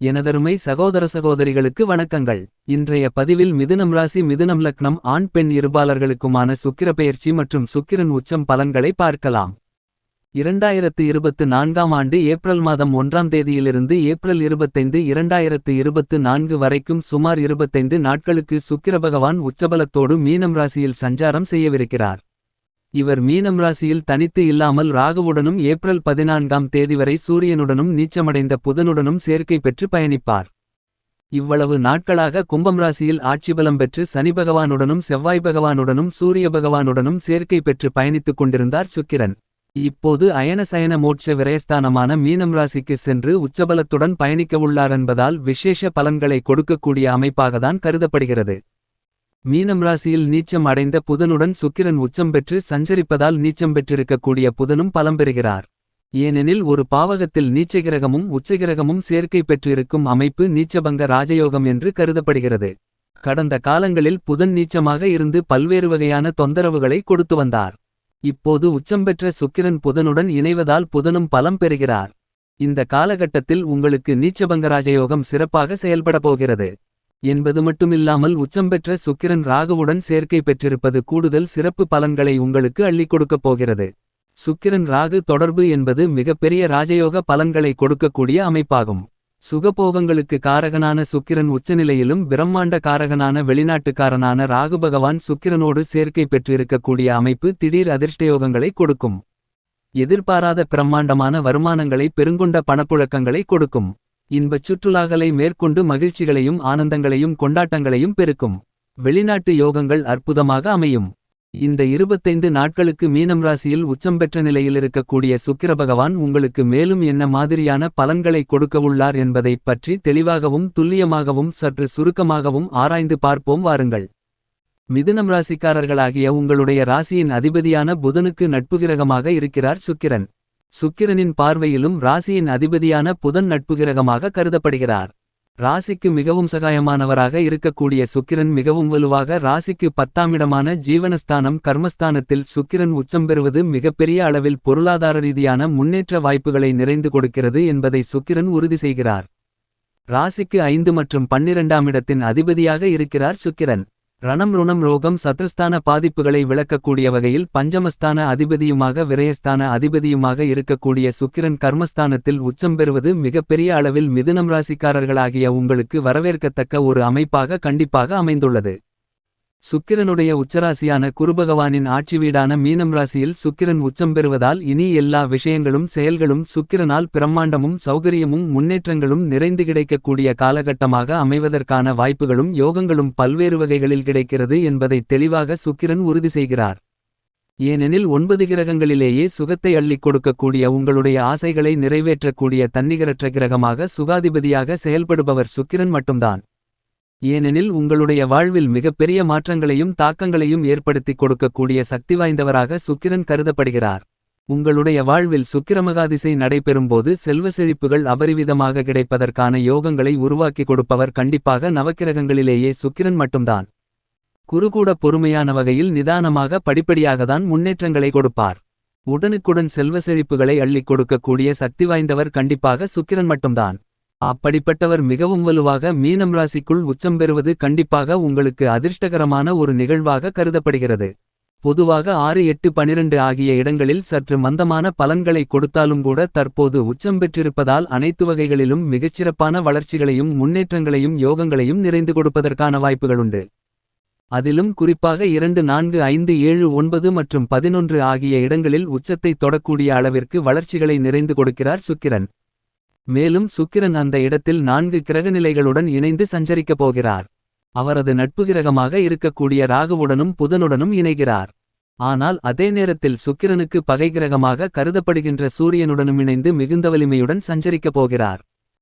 எனதருமை சகோதர சகோதரிகளுக்கு வணக்கங்கள். இன்றைய பதிவில் மிதுனம் ராசி மிதுனம் லக்னம் ஆண் பெண் இருபாலர்களுக்குமான சுக்கிரப்பெயர்ச்சி மற்றும் சுக்கிரன் உச்சம் பலன்களை பார்க்கலாம். இரண்டாயிரத்து இருபத்து நான்காம் ஆண்டு ஏப்ரல் மாதம் ஒன்றாம் தேதியிலிருந்து ஏப்ரல் இருபத்தைந்து இரண்டாயிரத்து இருபத்து நான்கு வரைக்கும் சுமார் இருபத்தைந்து நாட்களுக்கு சுக்கிர பகவான் உச்சபலத்தோடு மீனம் ராசியில் சஞ்சாரம் செய்யவிருக்கிறார். இவர் மீனம் ராசியில் தனித்து இல்லாமல் ராகுவுடனும் ஏப்ரல் பதினான்காம் தேதி வரை சூரியனுடனும் நீச்சமடைந்த புதனுடனும் சேர்க்கை பெற்று பயணிப்பார். இவ்வளவு நாட்களாக கும்பம் ராசியில் ஆட்சிபலம் பெற்று சனி பகவானுடனும் செவ்வாய் பகவானுடனும் சூரிய பகவானுடனும் சேர்க்கை பெற்று பயணித்துக் கொண்டிருந்தார் சுக்கிரன். இப்போது அயன சயன மோட்ச விரயஸ்தானமான மீனம் ராசிக்கு சென்று உச்சபலத்துடன் பயணிக்கவுள்ளார் என்பதால் விசேஷ பலன்களை கொடுக்கக்கூடிய அமைப்பாகத்தான் கருதப்படுகிறது. மீனம் ராசியில் நீச்சம் அடைந்த புதனுடன் சுக்கிரன் உச்சம் பெற்று சஞ்சரிப்பதால் நீச்சம் பெற்றிருக்கக்கூடிய புதனும் பலம் பெறுகிறார். ஏனெனில் ஒரு பாவகத்தில் நீச்சகிரகமும் உச்சகிரகமும் சேர்க்கை பெற்றிருக்கும் அமைப்பு நீச்சபங்க ராஜயோகம் என்று கருதப்படுகிறது. கடந்த காலங்களில் புதன் நீச்சமாக இருந்து பல்வேறு வகையான தொந்தரவுகளை கொடுத்து வந்தார். இப்போது உச்சம் பெற்ற சுக்கிரன் புதனுடன் இணைவதால் புதனும் பலம் பெறுகிறார். இந்த காலகட்டத்தில் உங்களுக்கு நீச்சபங்க ராஜயோகம் சிறப்பாக செயல்பட போகிறது. என்பது மட்டுமில்லாமல் உச்சம் பெற்ற சுக்கிரன் ராகுவுடன் சேர்க்கை பெற்றிருப்பது கூடுதல் சிறப்பு பலன்களை உங்களுக்கு அள்ளிக் கொடுக்கப் போகிறது. சுக்கிரன் ராகு தொடர்பு என்பது மிகப்பெரிய ராஜயோக பலன்களை கொடுக்கக்கூடிய அமைப்பாகும். சுகபோகங்களுக்கு காரகனான சுக்கிரன் உச்சநிலையிலும் பிரம்மாண்ட காரகனான வெளிநாட்டுக்காரனான ராகு பகவான் சுக்கிரனோடு சேர்க்கை பெற்றிருக்கக்கூடிய அமைப்பு திடீர் அதிர்ஷ்டயோகங்களை கொடுக்கும். எதிர்பாராத பிரம்மாண்டமான வருமானங்களை பெருங்கொண்ட பணப்புழக்கங்களை கொடுக்கும். இன்பச் சுற்றுலாக்களை மேற்கொண்டு மகிழ்ச்சிகளையும் ஆனந்தங்களையும் கொண்டாட்டங்களையும் பெருக்கும். வெளிநாட்டு யோகங்கள் அற்புதமாக அமையும். இந்த இருபத்தைந்து நாட்களுக்கு மீனம் ராசியில் உச்சம் பெற்ற நிலையில் இருக்கக்கூடிய சுக்கிர பகவான் உங்களுக்கு மேலும் என்ன மாதிரியான பலன்களை கொடுக்கவுள்ளார் என்பதைப் பற்றி தெளிவாகவும் துல்லியமாகவும் சற்று சுருக்கமாகவும் ஆராய்ந்து பார்ப்போம் வாருங்கள். மிதுனம் ராசிக்காரர்களாகிய உங்களுடைய ராசியின் அதிபதியான புதனுக்கு நட்புகிரகமாக இருக்கிறார் சுக்கிரன். சுக்கிரனின் பார்வையிலும் ராசியின் அதிபதியான புதன் நட்புகிரகமாக கருதப்படுகிறார். ராசிக்கு மிகவும் சகாயமானவராக இருக்கக்கூடிய சுக்கிரன் மிகவும் வலுவாக ராசிக்கு பத்தாமிடமான ஜீவனஸ்தானம் கர்மஸ்தானத்தில் சுக்கிரன் உச்சம் பெறுவது மிகப்பெரிய அளவில் பொருளாதார ரீதியான முன்னேற்ற வாய்ப்புகளை நிறைந்து கொடுக்கிறது என்பதை சுக்கிரன் உறுதி செய்கிறார். ராசிக்கு ஐந்து மற்றும் பன்னிரண்டாம் இடத்தின் அதிபதியாக இருக்கிறார் சுக்கிரன். ரணம் ருணம் ரோகம் சத்ருஸ்தான பாதிப்புகளை விளக்கக்கூடிய வகையில் பஞ்சமஸ்தான அதிபதியுமாக விரயஸ்தான அதிபதியுமாக இருக்கக்கூடிய சுக்கிரன் கர்மஸ்தானத்தில் உச்சம் பெறுவது மிகப்பெரிய அளவில் மிதுனம் ராசிக்காரர்களாகிய உங்களுக்கு வரவேற்கத்தக்க ஒரு அமைப்பாக கண்டிப்பாக அமைந்துள்ளது. சுக்கிரனுடைய உச்சராசியான குருபகவானின் ஆட்சி வீடான மீனம் ராசியில் சுக்கிரன் உச்சம் பெறுவதால் இனி எல்லா விஷயங்களும் செயல்களும் சுக்கிரனால் பிரம்மாண்டமும் சௌகரியமும் முன்னேற்றங்களும் நிறைந்து கிடைக்கக்கூடிய காலகட்டமாக அமைவதற்கான வாய்ப்புகளும் யோகங்களும் பல்வேறு வகைகளில் கிடைக்கிறது என்பதை தெளிவாக சுக்கிரன் உறுதி செய்கிறார். ஏனெனில் ஒன்பது கிரகங்களிலேயே சுகத்தை அள்ளிக் கொடுக்கக்கூடிய உங்களுடைய ஆசைகளை நிறைவேற்றக்கூடிய தன்னிகரற்ற கிரகமாக சுகாதிபதியாக செயல்படுபவர் சுக்கிரன் மட்டும்தான். ஏனெனில் உங்களுடைய வாழ்வில் மிகப்பெரிய மாற்றங்களையும் தாக்கங்களையும் ஏற்படுத்திக் கொடுக்கக்கூடிய சக்தி வாய்ந்தவராக சுக்கிரன் கருதப்படுகிறார். உங்களுடைய வாழ்வில் சுக்கிரமகாதிசை நடைபெறும்போது செல்வ செழிப்புகள் அபரிவிதமாக கிடைப்பதற்கான யோகங்களை உருவாக்கி கொடுப்பவர் கண்டிப்பாக நவக்கிரகங்களிலேயே சுக்கிரன் மட்டும்தான். குருகூட பொறுமையான வகையில் நிதானமாக படிப்படியாகத்தான் முன்னேற்றங்களை கொடுப்பார். உடனுக்குடன் செல்வ செழிப்புகளை அள்ளிக் கொடுக்கக்கூடிய சக்தி வாய்ந்தவர் கண்டிப்பாக சுக்கிரன் மட்டும்தான். அப்படிப்பட்டவர் மிகவும் வலுவாக மீனம் ராசிக்குள் உச்சம் பெறுவது கண்டிப்பாக உங்களுக்கு அதிர்ஷ்டகரமான ஒரு நிகழ்வாக கருதப்படுகிறது. பொதுவாக ஆறு எட்டு பனிரெண்டு ஆகிய இடங்களில் சற்று மந்தமான பலன்களை கொடுத்தாலும் கூட தற்போது உச்சம் பெற்றிருப்பதால் அனைத்து வகைகளிலும் மிகச்சிறப்பான வளர்ச்சிகளையும் முன்னேற்றங்களையும் யோகங்களையும் நிறைந்து கொடுப்பதற்கான வாய்ப்புகளுண்டு அதிலும் குறிப்பாக இரண்டு நான்கு ஐந்து ஏழு ஒன்பது மற்றும் பதினொன்று ஆகிய இடங்களில் உச்சத்தை தொடக்கூடிய அளவிற்கு வளர்ச்சிகளை நிறைந்து கொடுக்கிறார் சுக்கிரன். மேலும் சுக்கிரன் அந்த இடத்தில் நான்கு கிரகநிலைகளுடன் இணைந்து சஞ்சரிக்கப் போகிறார். அவரது நட்பு கிரகமாக இருக்கக்கூடிய ராகுவுடனும் புதனுடனும் இணைகிறார். ஆனால் அதே நேரத்தில் சுக்கிரனுக்கு பகை கிரகமாக கருதப்படுகின்ற சூரியனுடனும் இணைந்து மிகுந்த வலிமையுடன் சஞ்சரிக்கப் போகிறார்.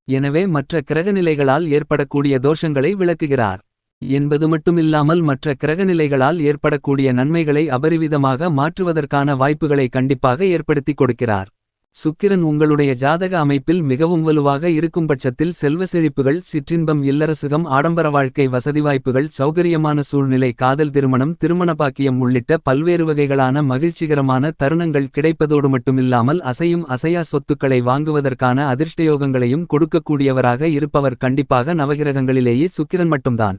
எனவே மற்ற கிரகநிலைகளால் ஏற்படக்கூடிய தோஷங்களை விளக்குகிறார். என்பது மட்டுமில்லாமல் மற்ற கிரகநிலைகளால் ஏற்படக்கூடிய நன்மைகளை அபரிவிதமாக மாற்றுவதற்கான வாய்ப்புகளை கண்டிப்பாக ஏற்படுத்திக் கொடுக்கிறார். சுக்கிரன் உங்களுடைய ஜாதக அமைப்பில் மிகவும் வலுவாக இருக்கும் பட்சத்தில் செல்வ செழிப்புகள் சிற்றின்பம் இல்லரசுகம் ஆடம்பர வாழ்க்கை வசதி வாய்ப்புகள் சௌகரியமான சூழ்நிலை காதல் திருமணம் திருமண பாக்கியம் உள்ளிட்ட பல்வேறு வகைகளான மகிழ்ச்சிகரமான தருணங்கள் கிடைப்பதோடு மட்டுமில்லாமல் அசையும் அசையா சொத்துக்களை வாங்குவதற்கான அதிர்ஷ்டயோகங்களையும் கொடுக்கக்கூடியவராக இருப்பவர் கண்டிப்பாக நவகிரகங்களிலேயே சுக்கிரன் மட்டும்தான்.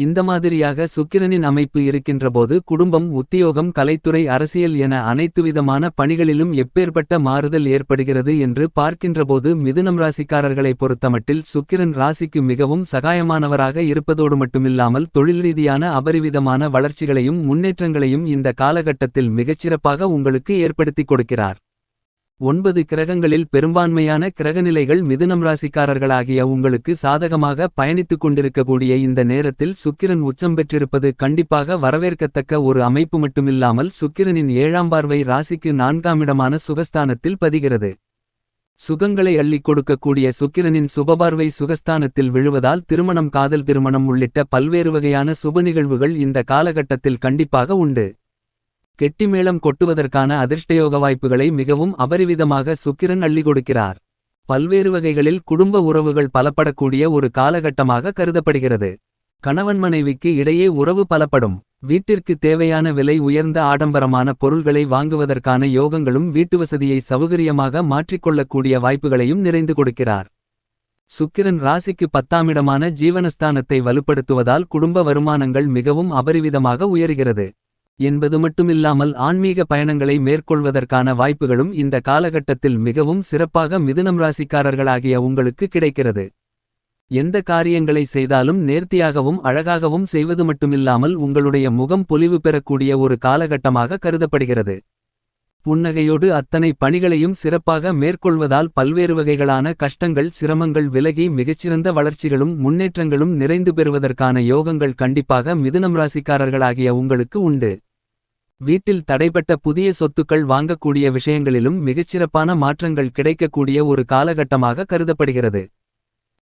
இந்த மாதிரியாக சுக்கிரனின் அமைப்பு இருக்கின்றபோது குடும்பம் உத்தியோகம் கலைத்துறை அரசியல் என அனைத்து விதமான பணிகளிலும் எப்பேற்பட்ட மாறுதல் ஏற்படுகிறது என்று பார்க்கின்றபோது மிதுனம் ராசிக்காரர்களை பொறுத்தமட்டில் சுக்கிரன் ராசிக்கு மிகவும் சகாயமானவராக இருப்பதோடு மட்டுமில்லாமல் தொழில் ரீதியான அபரிவிதமான வளர்ச்சிகளையும் முன்னேற்றங்களையும் இந்த காலகட்டத்தில் மிகச்சிறப்பாக உங்களுக்கு ஏற்படுத்திக் கொடுக்கிறார். ஒன்பது கிரகங்களில் பெரும்பான்மையான கிரகநிலைகள் மிதுனம் ராசிக்காரர்களாகிய உங்களுக்கு சாதகமாக பயணித்துக் கொண்டிருக்கக்கூடிய இந்த நேரத்தில் சுக்கிரன் உச்சம் பெற்றிருப்பது கண்டிப்பாக வரவேற்கத்தக்க ஒரு அமைப்பு மட்டுமில்லாமல் சுக்கிரனின் ஏழாம் பார்வை ராசிக்கு நான்காமிடமான சுகஸ்தானத்தில் பதிகிறது. சுகங்களை அள்ளிக் கொடுக்கக்கூடிய சுக்கிரனின் சுபபார்வை சுகஸ்தானத்தில் விழுவதால் திருமணம் காதல் திருமணம் உள்ளிட்ட பல்வேறு வகையான சுப நிகழ்வுகள் இந்த காலகட்டத்தில் கண்டிப்பாக உண்டு. கெட்டிமேளம் கொட்டுவதற்கான அதிர்ஷ்டயோக வாய்ப்புகளை மிகவும் அபரிவிதமாக சுக்கிரன் அள்ளி கொடுக்கிறார். பல்வேறு வகைகளில் குடும்ப உறவுகள் பலப்படக்கூடிய ஒரு காலகட்டமாக கருதப்படுகிறது. கணவன் மனைவிக்கு இடையே உறவு பலப்படும். வீட்டிற்கு தேவையான விலை உயர்ந்த ஆடம்பரமான பொருள்களை வாங்குவதற்கான யோகங்களும் வீட்டு வசதியை சௌகரியமாக மாற்றிக்கொள்ளக்கூடிய வாய்ப்புகளையும் நிறைந்து கொடுக்கிறார். சுக்கிரன் ராசிக்கு பத்தாமிடமான ஜீவனஸ்தானத்தை வலுப்படுத்துவதால் குடும்ப வருமானங்கள் மிகவும் அபரிவிதமாக உயர்கிறது. என்பது மட்டுமில்லாமல் ஆன்மீக பயணங்களை மேற்கொள்வதற்கான வாய்ப்புகளும் இந்த காலகட்டத்தில் மிகவும் சிறப்பாக மிதுனம் ராசிக்காரர்களாகிய உங்களுக்கு கிடைக்கிறது. எந்த காரியங்களை செய்தாலும் நேர்த்தியாகவும் அழகாகவும் செய்வது மட்டுமில்லாமல் உங்களுடைய முகம் பொலிவு பெறக்கூடிய ஒரு காலகட்டமாக கருதப்படுகிறது. புன்னகையோடு அத்தனை பணிகளையும் சிறப்பாக மேற்கொள்வதால் பல்வேறு வகைகளான கஷ்டங்கள் சிரமங்கள் விலகி மிகச்சிறந்த வளர்ச்சிகளும் முன்னேற்றங்களும் நிறைந்து பெறுவதற்கான யோகங்கள் கண்டிப்பாக மிதுனம் ராசிக்காரர்களாகிய உங்களுக்கு உண்டு. வீட்டில் தடைப்பட்ட புதிய சொத்துக்கள் வாங்கக்கூடிய விஷயங்களிலும் மிகச்சிறப்பான மாற்றங்கள் கிடைக்கக்கூடிய ஒரு காலகட்டமாக கருதப்படுகிறது.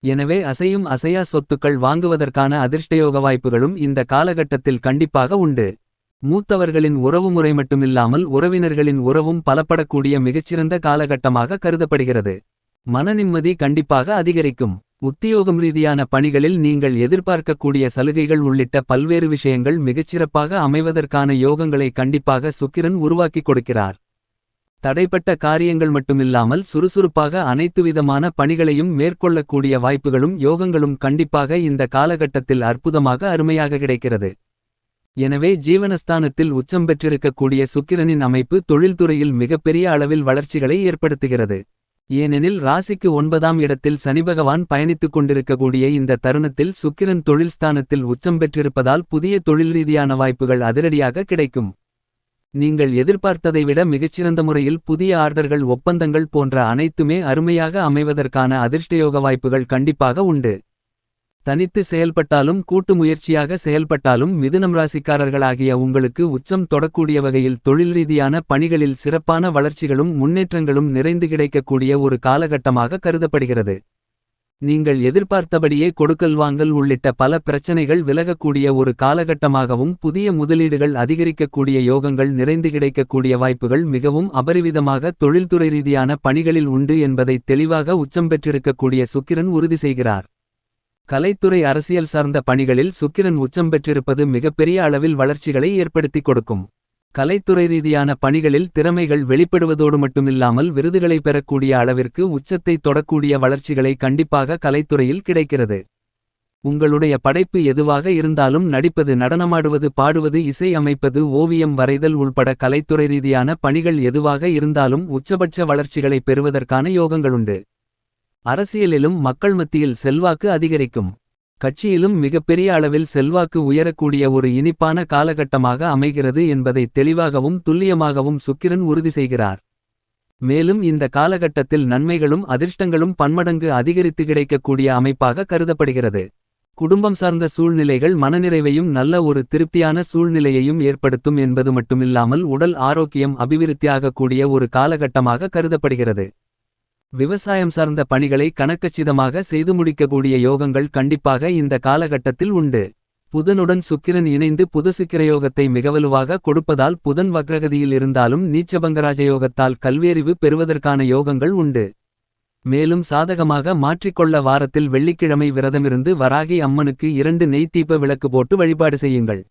எனவே அசையும் அசையா சொத்துக்கள் வாங்குவதற்கான அதிர்ஷ்டயோக வாய்ப்புகளும் இந்த காலகட்டத்தில் கண்டிப்பாக உண்டு. மூத்தவர்களின் உறவுமுறை மட்டுமில்லாமல் உறவினர்களின் உறவும் பலப்படக்கூடிய மிகச்சிறந்த காலகட்டமாக கருதப்படுகிறது. மனநிம்மதி கண்டிப்பாக அதிகரிக்கும். உத்தியோகம் ரீதியான பணிகளில் நீங்கள் எதிர்பார்க்கக்கூடிய சலுகைகள் உள்ளிட்ட பல்வேறு விஷயங்கள் மிகச்சிறப்பாக அமைவதற்கான யோகங்களை கண்டிப்பாக சுக்கிரன் உருவாக்கிக் கொடுக்கிறார். தடைப்பட்ட காரியங்கள் மட்டுமில்லாமல் சுறுசுறுப்பாக அனைத்து விதமான பணிகளையும் மேற்கொள்ளக்கூடிய வாய்ப்புகளும் யோகங்களும் கண்டிப்பாக இந்த காலகட்டத்தில் அற்புதமாக அருமையாக கிடைக்கிறது. எனவே ஜீவனஸ்தானத்தில் உச்சம் பெற்றிருக்கக்கூடிய சுக்கிரனின் அமைப்பு தொழில்துறையில் மிகப்பெரிய அளவில் வளர்ச்சிகளை ஏற்படுத்துகிறது. ஏனெனில் ராசிக்கு ஒன்பதாம் இடத்தில் சனிபகவான் பயணித்துக் கொண்டிருக்கக்கூடிய இந்த தருணத்தில் சுக்கிரன் தொழில் ஸ்தானத்தில் உச்சம் பெற்றிருப்பதால் புதிய தொழில் ரீதியான வாய்ப்புகள் அதிரடியாக கிடைக்கும். நீங்கள் எதிர்பார்த்ததை விட மிகச்சிறந்த முறையில் புதிய ஆர்டர்கள் ஒப்பந்தங்கள் போன்ற அனைத்துமே அருமையாக அமைவதற்கான அதிர்ஷ்டயோக வாய்ப்புகள் கண்டிப்பாக உண்டு. தனித்து செயல்பட்டாலும் கூட்டு முயற்சியாக செயல்பட்டாலும் மிதுனம் ராசிக்காரர்களாகிய உங்களுக்கு உச்சம் தொடக்கூடிய வகையில் தொழில் ரீதியான பணிகளில் சிறப்பான வளர்ச்சிகளும் முன்னேற்றங்களும் நிறைந்து கிடைக்கக்கூடிய ஒரு காலகட்டமாக கருதப்படுகிறது. நீங்கள் எதிர்பார்த்தபடியே கொடுக்கல் வாங்கல் உள்ளிட்ட பல பிரச்சனைகள் விலகக்கூடிய ஒரு காலகட்டமாகவும் புதிய முதலீடுகள் அதிகரிக்கக்கூடிய யோகங்கள் நிறைந்து கிடைக்கக்கூடிய வாய்ப்புகள் மிகவும் அபரிவிதமாக தொழில்துறை ரீதியான பணிகளில் உண்டு என்பதை தெளிவாக உச்சம் பெற்றிருக்கக்கூடிய சுக்கிரன் உறுதி செய்கிறார். கலைத்துறை அரசியல் சார்ந்த பணிகளில் சுக்கிரன் உச்சம் பெற்றிருப்பது மிகப்பெரிய அளவில் வளர்ச்சிகளை ஏற்படுத்திக் கொடுக்கும். கலைத்துறை ரீதியான பணிகளில் திறமைகள் வெளிப்படுவதோடு மட்டுமில்லாமல் விருதுகளை பெறக்கூடிய அளவிற்கு உச்சத்தை தொடக்கூடிய வளர்ச்சிகளை கண்டிப்பாக கலைத்துறையில் கிடைக்கிறது. உங்களுடைய படைப்பு எதுவாக இருந்தாலும் நடிப்பது நடனமாடுவது பாடுவது இசை அமைப்பது ஓவியம் வரைதல் உள்பட கலைத்துறை ரீதியான பணிகள் எதுவாக இருந்தாலும் உச்சபட்ச வளர்ச்சிகளை பெறுவதற்கான யோகங்களுண்டு. அரசியலிலும் மக்கள் மத்தியில் செல்வாக்கு அதிகரிக்கும். கட்சியிலும் மிகப்பெரிய அளவில் செல்வாக்கு உயரக்கூடிய ஒரு இனிப்பான காலகட்டமாக அமைகிறது என்பதை தெளிவாகவும் துல்லியமாகவும் சுக்கிரன் உறுதி செய்கிறார். மேலும் இந்த காலகட்டத்தில் நன்மைகளும் அதிர்ஷ்டங்களும் பன்மடங்கு அதிகரித்து கிடைக்கக்கூடிய அமைப்பாக கருதப்படுகிறது. குடும்பம் சார்ந்த சூழ்நிலைகள் மனநிறைவையும் நல்ல ஒரு திருப்தியான சூழ்நிலையையும் ஏற்படுத்தும் என்பது மட்டுமில்லாமல் உடல் ஆரோக்கியம் அபிவிருத்தியாகக்கூடிய ஒரு காலகட்டமாக கருதப்படுகிறது. விவசாயம் சார்ந்த பணிகளை கணக்கச்சிதமாக செய்து முடிக்கக்கூடிய யோகங்கள் கண்டிப்பாக இந்த காலகட்டத்தில் உண்டு. புதனுடன் சுக்கிரன் இணைந்து புதசுக்கிரயோகத்தை மிகவலுவாக கொடுப்பதால் புதன் வக்ரகதியில் இருந்தாலும் நீச்சபங்கராஜயோகத்தால் கல்வியறிவு பெறுவதற்கான யோகங்கள் உண்டு. மேலும் சாதகமாக மாற்றிக்கொள்ள வாரத்தில் வெள்ளிக்கிழமை விரதமிருந்து வராகி அம்மனுக்கு இரண்டு நெய்த்தீப விளக்கு போட்டு வழிபாடு செய்யுங்கள்.